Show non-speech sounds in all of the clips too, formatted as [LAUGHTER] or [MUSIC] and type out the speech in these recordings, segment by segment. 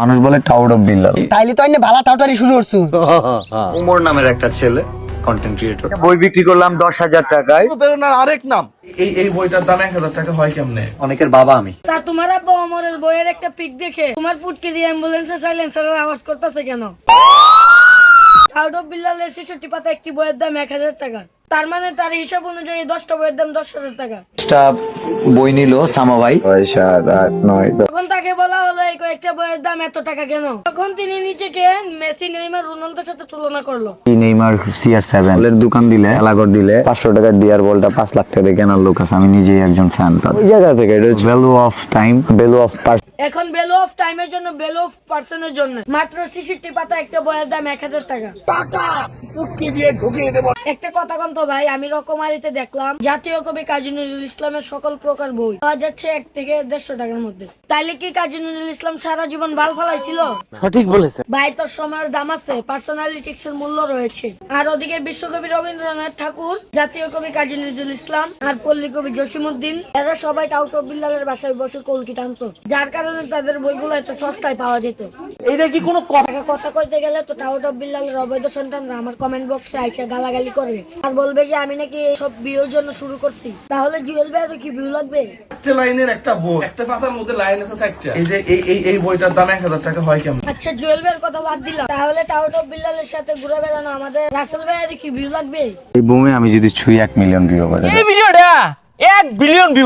মানুষ বলে towed of Billal তাইলে তো আইনে ভালা টাউটারি শুরু করছু। উমর নামের একটা ছেলে কন্টেন্ট ক্রিয়েটর বই বিক্রি করলাম দশ হাজার টাকায়। প্রেরণার আরেক নাম। এই এই বইটার দাম এক হাজার টাকা হয় কেমনে? অনেকের বাবা আমি। তা তোমার আব্বা অমরের বইয়ের একটা পিক দেখে তোমার পুটকে দিয়ে অ্যাম্বুলেন্সে সাইলেন্সারের আওয়াজ করতেছে কেন? আউট অফ বিল্লালের ছেষট্টি পাতা একটি বইয়ের দাম এক হাজার টাকা। তার মানে তার হিসাব অনুযায়ী দশটা বইয়ের দাম দশ হাজার টাকা। একটা বই নিল সামা ভাই। ছয় সাত আট নয় তখন তাকে বলা হলো এই কয়েকটা বইয়ের দাম এত টাকা কেন? তখন তিনি নিজেকে মেসি নেইমার রোনালদোর সাথে তুলনা করল। নেইমার সিআর সেভেন বলের দোকান দিলে এলাগর দিলে পাঁচশো টাকার ডিয়ার বলটা পাঁচ লাখ টাকা দিয়ে কেনার লোক আছে। আমি নিজেই একজন ফ্যান তার ওই জায়গা থেকে value of time value of এখন ভ্যালু অফ টাইমের জন্য ভ্যালু অফ পার্সনের জন্য। মাত্র ছেষট্টি পাতা একটা বইয়ের দাম এক হাজার টাকা। একটা কথা কম তো ভাই আমি রকমারিতে দেখলাম জাতীয় কবি কাজী নজরুল ইসলামের সকল প্রকার বই। পাওয়া যাচ্ছে এক থেকে দেড়শো টাকার মধ্যে। তাইলে কি কাজী নজরুল ইসলাম সারা জীবন ভালো ফলাইছিল? সঠিক বলেছে ভাই তোর সময়ের দাম আছে পার্সোনালিটিক্স এর মূল্য রয়েছে। আর ওদিকে বিশ্বকবি রবীন্দ্রনাথ ঠাকুর জাতীয় কবি কাজী নজরুল ইসলাম আর পল্লী কবি জসিমুদ্দিন এরা সবাই টাউট অফ বিল্লালের বাসায় বসে কলকি টানতো। যার কারণে তাদের বইগুলো এত সস্তায় পাওয়া যেত। এইটা কি কোনো কথা কথা কইতে গেলে তো টাউট অফ বিল্লালের অবৈধ সন্তানরা আমার কমেন্ট বক্সে আইসা গালাগালি করবে। আর বলবে যে আমি নাকি সব বিয়ের জন্য শুরু করছি। তাহলে জুয়েল ভাই আরও কি ভিউ লাগবে? চারটে লাইনের একটা বই। একটা পাতার মধ্যে লাইন আছে চারটা। এই যে এই এই এই বইটার দাম এক হাজার টাকা হয় কেমন? আচ্ছা জুয়েল ভাইয়ের কথা বাদ দিলাম। তাহলে টাউট অফ বিল্লালের সাথে ঘুরে বেড়ানো আমাদের রাসেল ভাই আর কি ভিউ লাগবে? এই বুমে আমি যদি ছুঁই এক মিলিয়ন ভিউ করে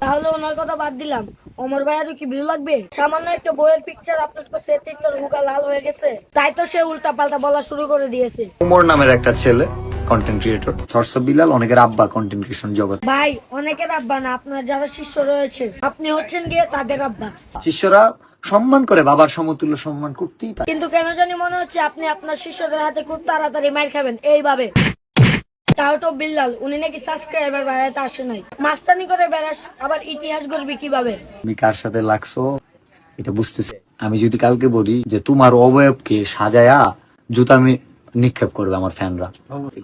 তাহলে ওনার কথা বাদ দিলাম। অমর ভাই আর কি ভিউ লাগবে? সামান্য একটা বইয়ের পিকচার আপলোড করছে তোর লাল হয়ে গেছে। তাই তো সে উল্টা পাল্টা বলা শুরু করে দিয়েছে। উমর নামের একটা ছেলে কন্টেন্ট ক্রিয়েটর সরস বিলাল অনেকের আব্বা কন্টেন্ট ক্রিয়েশন জগৎ ভাই অনেকের আব্বা না আপনার যারা শিষ্য রয়েছে। আপনি হচ্ছেন গিয়ে তাদের আব্বা। শিষ্যরা সম্মান করে বাবার সমতুল্য সম্মান করতেই পারে। কিন্তু কেন জানি মনে হচ্ছে আপনি আপনার শিষ্যদের হাতে খুব তাড়াতাড়ি মার খাবেন। এইভাবে। টাউটো বিল্লাল। উনি নাকি সাবস্ক্রাইবার বাড়াতে আসে নাই। মাস্তানি করে বেড়াস আবার ইতিহাস গড়বি কীভাবে? তুমি কার সাথে লাগছো? এটা বুঝতেছি। আমি যদি কালকে বলি যে তোমার অবয়বকে সাজায়া জুতা আমি নিক্ষেপ করবে আমার ফ্যানরা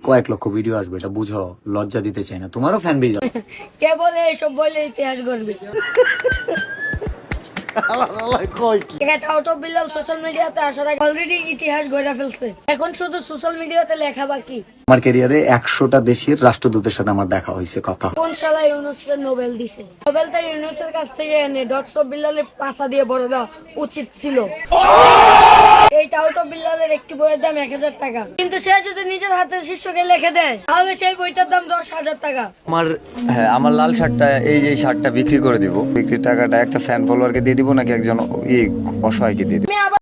কয়েক লক্ষ ভিডিও আসবে এটা বুঝো লজ্জা দিতে চাই না। তোমারও ফ্যান বেজ [LAUGHS] কে বলে এইসব বলে ইতিহাস গড়বি? [LAUGHS] টাউটো বিল্লাল সোশ্যাল মিডিয়াতে আসার আগে অলরেডি ইতিহাস গড়ে ফেলছে। এখন শুধু সোশ্যাল মিডিয়াতে লেখা বাকি। আমার ক্যারিয়ারে একশোটা দেশের রাষ্ট্রদূতের সাথে আমার দেখা হয়েছে কথা। কোন শালা ইউনুসের নোবেল দিছে? নোবেলটা ইউনুসের কাছ থেকে এনে ডটস অফ পাশা দিয়ে বড় দেওয়া উচিত ছিল। এই টাউট অফ বিল্লালের একটি বইয়ের দাম এক হাজার টাকা। কিন্তু সে যদি নিজের হাতের শিষ্যকে লিখে দেয় তাহলে সেই বইটার দাম দশ হাজার টাকা। আমার হ্যাঁ আমার লাল শার্টটা এই যে শার্টটা বিক্রি করে দিব। বিক্রির টাকাটা একটা ফ্যান ফলোয়ারকে দিয়ে দিব নাকি একজন অসহায়কে দিয়ে দিব?